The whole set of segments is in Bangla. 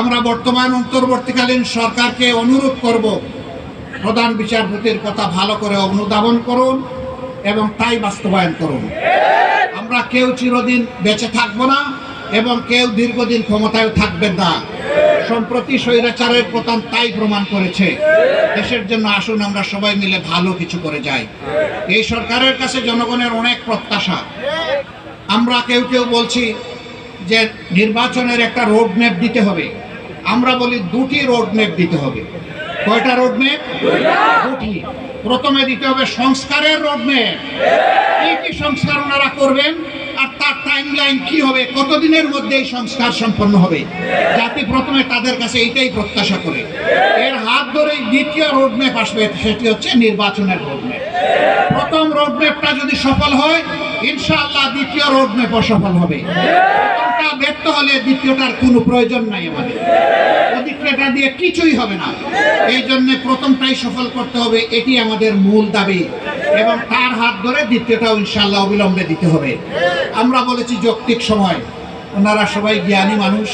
আমরা বর্তমান অন্তর্বর্তীকালীন সরকারকে অনুরোধ করব, প্রধান বিচারপতির কথা ভালো করে অনুধাবন করুন এবং তাই বাস্তবায়ন করুন। আমরা কেউ চিরদিন বেঁচে থাকব না এবং কেউ দীর্ঘদিন ক্ষমতায় থাকবেন না। সম্প্রতি স্বৈরাচারের প্রধান তাই প্রমাণ করেছে। দেশের জন্য আসুন আমরা সবাই মিলে ভালো কিছু করে যাই। এই সরকারের কাছে জনগণের অনেক প্রত্যাশা। আমরা কেউ কেউ বলছি যে নির্বাচনের একটা রোড ম্যাপ দিতে হবে। আমরা বলি দুটি রোড ম্যাপ দিতে হবে। কয়টা রোড ম্যাপ দুটি। প্রথমে দিতে হবে সংস্কারের রোড ম্যাপ কি কি সংস্কার ওনারা করবেন আর তার টাইম লাইন কি হবে? কতদিনের মধ্যে এই সংস্কার সম্পন্ন হবে? জাতি প্রথমে তাদের কাছে এইটাই প্রত্যাশা করে। এর হাত ধরে দ্বিতীয় রোড ম্যাপ আসবে, সেটি হচ্ছে নির্বাচনের রোড ম্যাপ প্রথম রোড ম্যাপটা যদি সফল হয়, ইনশাআল্লাহ দ্বিতীয় রোড ম্যাপও সফল হবে। ব্যর্থ হলে দ্বিতীয়টার কোনো প্রয়োজন নাই আমাদের। দ্বিতীয়টা দিয়ে কিছুই হবে না। এই জন্য প্রথমটাই সফল করতে হবে, এটি আমাদের মূল দাবি। এবং তার হাত ধরে দ্বিতীয়টাও ইনশাআল্লাহ অবিলম্বে দিতে হবে। আমরা বলেছি যৌক্তিক সময়। ওনারা সবাই জ্ঞানী মানুষ।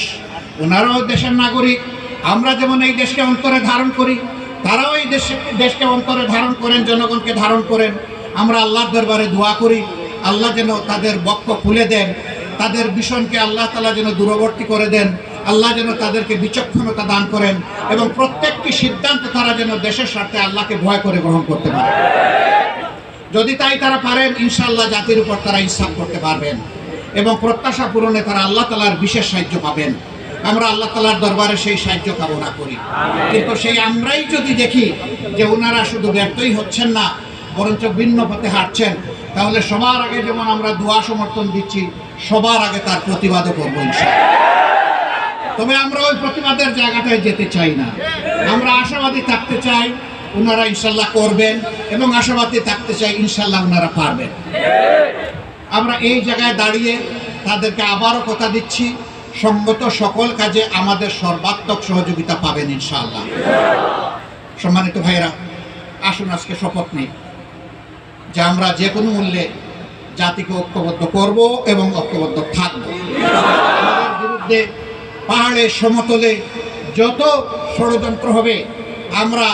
ওনারাও দেশের নাগরিক। আমরা যেমন এই দেশকে অন্তরে ধারণ করি, তারাও এই দেশে, দেশকে অন্তরে ধারণ করেন, জনগণকে ধারণ করেন। আমরা আল্লাহর দরবারে দোয়া করি। আল্লাহ যেন তাদের বক্ষ খুলে দেন। তাদের ভীষণকে আল্লাহ তালা যেন দূরবর্তী করে দেন, আল্লাহ যেন তাদেরকে বিচক্ষণতা দান করেন এবং প্রত্যেকটি সিদ্ধান্ত তারা যেন দেশের স্বার্থে আল্লাহকে ভয় করে গ্রহণ করতে পারে। যদি তাই তারা পারেন, ইনশাআল্লাহ জাতির উপর তারা ইনসাফ করতে পারবেন এবং প্রত্যাশা পূরণে তারা আল্লাহ তালার বিশেষ সাহায্য পাবেন। আমরা আল্লাহ তালার দরবারে সেই সাহায্য কামনা করি। কিন্তু সেই আমরাই যদি দেখি যে ওনারা শুধু ব্যর্থই হচ্ছেন না বরঞ্চ ভিন্ন পথে হাঁটছেন। তাহলে সবার আগে যেমন আমরা দোয়া সমর্থন দিচ্ছি, সবার আগে তার প্রতিবাদও করব তবে আমরা ওই প্রতিবাদের জায়গাটায় যেতে চাই না। আমরা আশাবাদী থাকতে চাই ওনারা ইনশাল্লাহ করবেন এবং আশাবাদী থাকতে চাই ইনশাল্লাহ ওনারা পারবেন। আমরা এই জায়গায় দাঁড়িয়ে তাদেরকে আবারও কথা দিচ্ছি, সঙ্গত সকল কাজে আমাদের সর্বাত্মক সহযোগিতা পাবেন ইনশাআল্লাহ। সম্মানিত ভাইরা আসুন আজকে শপথ নেই। যে আমরা যে কোনো মূল্যে জাতিকে ঐক্যবদ্ধ করব এবং ঐক্যবদ্ধ থাকব। বিরুদ্ধে পাহাড়ের সমতলে যত ষড়যন্ত্র হবে, আমরা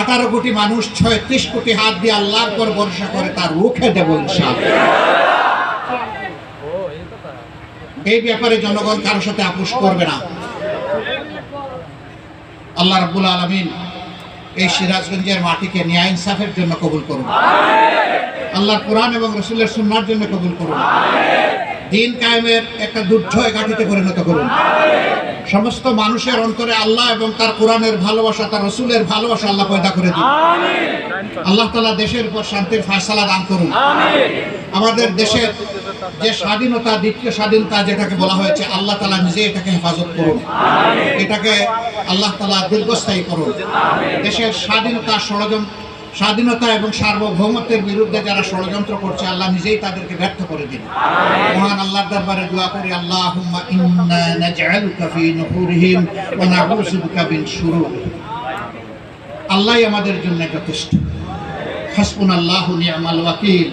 আঠারো কোটি মানুষ, ছয়ত্রিশ কোটি হাত দিয়ে আল্লাহর পর ভরসা করে তার রুখে দেব এই ব্যাপারে জনগণ কারোর সাথে আপোষ করবে না। আল্লাহ রাব্বুল আলমিন এই সিরাজগঞ্জের মাটিকে ন্যায় ইনসাফের জন্য কবুল করুন। আল্লাহ কোরআন এবং রসুলের সুন্নার জন্য কবুল করুন। দিন কায়েমের একটা দুর্জয় ঘাটিতে পরিণত করুন। সমস্ত মানুষের অন্তরে আল্লাহ এবং তার কোরআনের ভালোবাসা, তার রসুলের ভালোবাসা আল্লাহ পয়দা করে দিন। আল্লাহ তালা দেশের উপর শান্তির ফায়সালা দান করুন। আমাদের দেশের যে স্বাধীনতা, দ্বিতীয় স্বাধীনতা যেটাকে বলা হয়েছে, আল্লাহ তালা নিজে এটাকে হেফাজত করুন। এটাকে আল্লাহ তালা দীর্ঘস্থায়ী করুন দেশের স্বাধীনতা ষড়যন্ত্র স্বাধীনতা এবং সার্বভৌমত্বের বিরুদ্ধে যারা ষড়যন্ত্র করছে, আল্লাহ নিজেই তাদেরকে ব্যর্থ করে দিন। মহান আল্লাহর দরবারে দোয়া করি শুরুরিহিম আল্লাহই আমাদের জন্য যথেষ্ট। হাসবুনাল্লাহু নি'মাল ওয়াকিল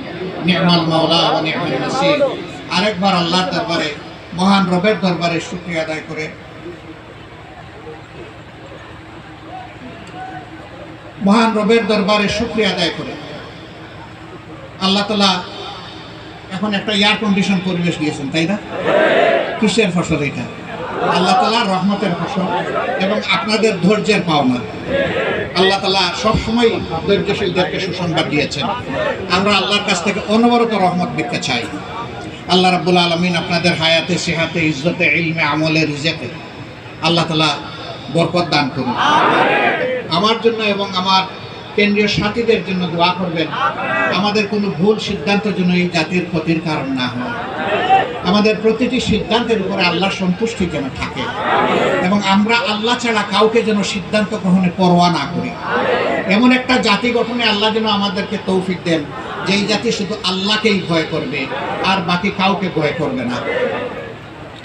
নি'মাল মাওলা ওয়া নি'মাল নাসির। আরেকবার আল্লাহর দরবারে, মহান রবের দরবারে শুকরিয়া আদায় করে মহান রবের দরবারে শুক্রিয়া আদায় করে। আল্লাহ তালা এখন একটা এয়ার কন্ডিশন পরিবেশ দিয়েছেন, তাই না? কিসের ফসল এটা? আল্লাহ তালা রহমতের ফসল এবং আপনাদের ধৈর্যের পাওনা। আল্লাহ তালা সবসময় ধৈর্যশীলদেরকে সুসংবাদ দিয়েছেন। আমরা আল্লাহর কাছ থেকে অনবরত রহমত ভিক্ষা চাই। আল্লাহ রাব্বুল আলমিন আপনাদের হায়াতে, সেহাতে, ইজ্জতে, ইলমে আমলে রিজেকে আল্লাহ তালা বরকত দান করুন। আমার জন্য এবং আমার কেন্দ্রীয় সাথীদের জন্য দোয়া করবেন। আমাদের কোনো ভুল সিদ্ধান্তের জন্য এই জাতির ক্ষতির কারণ না হয় আমাদের প্রতিটি সিদ্ধান্তের উপরে আল্লাহ সন্তুষ্টি যেন থাকে এবং আমরা আল্লাহ ছাড়া কাউকে যেন সিদ্ধান্ত গ্রহণে পরোয়া না করি। এমন একটা জাতি গঠনে আল্লাহ যেন আমাদেরকে তৌফিক দেন, যেই জাতি শুধু আল্লাহকেই ভয় করবে আর বাকি কাউকে ভয় করবে না।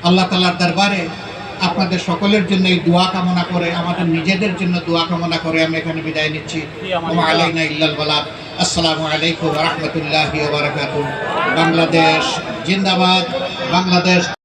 আল্লাহ তালার দরবারে আপনাদের সকলের জন্য এই দোয়া কামনা করে, আমাদের নিজেদের জন্য দোয়া কামনা করে আমি এখানে বিদায় নিচ্ছি। আসসালামু আলাইকুম রহমতুল্লাহ বাংলাদেশ জিন্দাবাদ। বাংলাদেশ